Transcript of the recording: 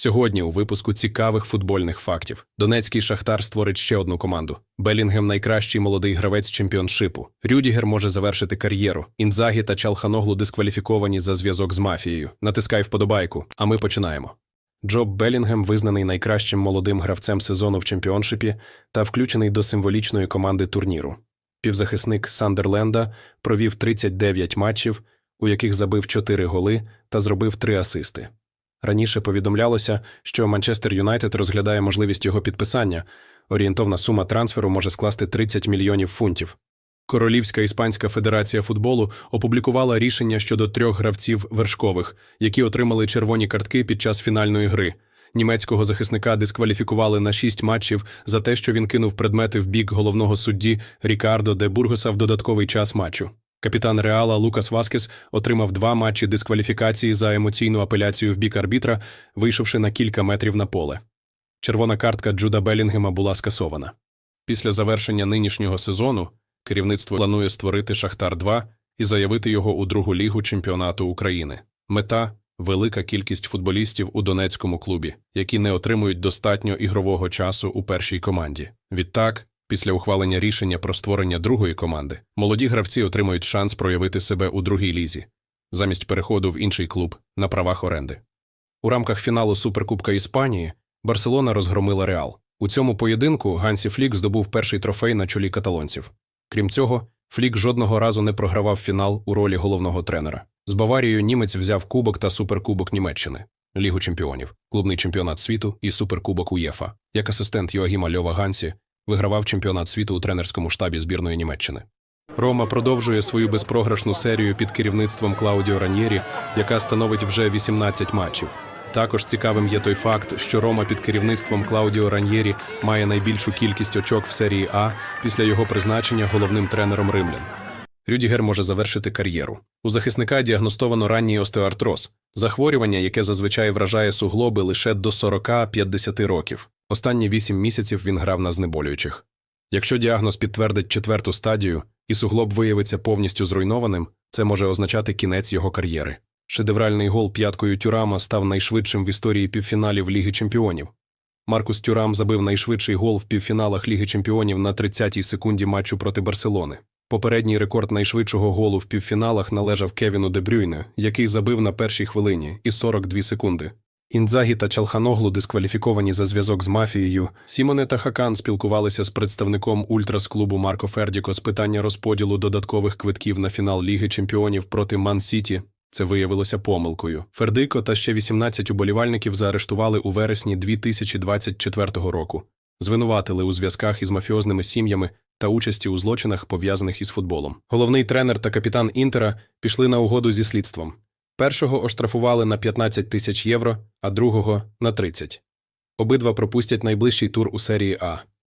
Сьогодні у випуску цікавих футбольних фактів. Донецький шахтар створить ще одну команду. Белінгем найкращий молодий гравець чемпіоншипу. Рюдігер може завершити кар'єру. Інзагі та Чалханоглу дискваліфіковані за зв'язок з мафією. Натискай вподобайку. А ми починаємо. Джоб Белінгем визнаний найкращим молодим гравцем сезону в чемпіоншипі та включений до символічної команди турніру. Півзахисник Сандерленда провів 39 матчів, у яких забив 4 голи та зробив 3 асисти. Раніше повідомлялося, що Манчестер Юнайтед розглядає можливість його підписання. Орієнтовна сума трансферу може скласти 30 мільйонів фунтів. Королівська іспанська федерація футболу опублікувала рішення щодо трьох гравців вершкових, які отримали червоні картки під час фінальної гри. Німецького захисника дискваліфікували на шість матчів за те, що він кинув предмети в бік головного судді Рікардо де Бургоса в додатковий час матчу. Капітан Реала Лукас Васкес отримав два матчі дискваліфікації за емоційну апеляцію в бік арбітра, вийшовши на кілька метрів на поле. Червона картка Джуда Белінгема була скасована. Після завершення нинішнього сезону керівництво планує створити Шахтар 2 і заявити його у другу лігу чемпіонату України. Мета велика кількість футболістів у Донецькому клубі, які не отримують достатньо ігрового часу у першій команді. Відтак, після ухвалення рішення про створення другої команди, молоді гравці отримують шанс проявити себе у другій лізі, замість переходу в інший клуб на правах оренди. У рамках фіналу Суперкубка Іспанії Барселона розгромила Реал. У цьому поєдинку Гансі Флік здобув перший трофей на чолі каталонців. Крім цього, Флік жодного разу не програвав фінал у ролі головного тренера. З Баварією німець взяв Кубок та Суперкубок Німеччини, Лігу чемпіонів, клубний чемпіонат світу і Суперкубок УЄФА. Як асистент Йоагіма Льова Гансі вигравав чемпіонат світу у тренерському штабі збірної Німеччини. Рома продовжує свою безпрограшну серію під керівництвом Клаудіо Раньєрі, яка становить вже 18 матчів. Також цікавим є той факт, що Рома під керівництвом Клаудіо Раньєрі має найбільшу кількість очок в серії А після його призначення головним тренером римлян. Рюдігер може завершити кар'єру. У захисника діагностовано ранній остеоартроз, захворювання, яке зазвичай вражає суглоби лише до 40-50 років. Останні 8 місяців він грав на знеболюючих. Якщо діагноз підтвердить четверту стадію і суглоб виявиться повністю зруйнованим, це може означати кінець його кар'єри. Шедевральний гол п'яткою Тюрама став найшвидшим в історії півфіналів Ліги Чемпіонів. Маркус Тюрам забив найшвидший гол в півфіналах Ліги Чемпіонів на 30-й секунді матчу проти Барселони. Попередній рекорд найшвидшого голу в півфіналах належав Кевіну Де Брюйне, який забив на першій хвилині і 42 секунди. Інзагі та Чалханоглу дискваліфіковані за зв'язок з мафією. Сімоне та Хакан спілкувалися з представником ультрас-клубу Марко Фердіко з питання розподілу додаткових квитків на фінал Ліги Чемпіонів проти Ман-Сіті. Це виявилося помилкою. Фердико та ще 18 уболівальників заарештували у вересні 2024 року. Звинуватили у зв'язках із мафіозними сім'ями та участі у злочинах, пов'язаних із футболом. Головний тренер та капітан Інтера пішли на угоду зі слідством. Першого оштрафували на 15 тисяч євро, а другого на 30. Обидва пропустять найближчий тур у серії А.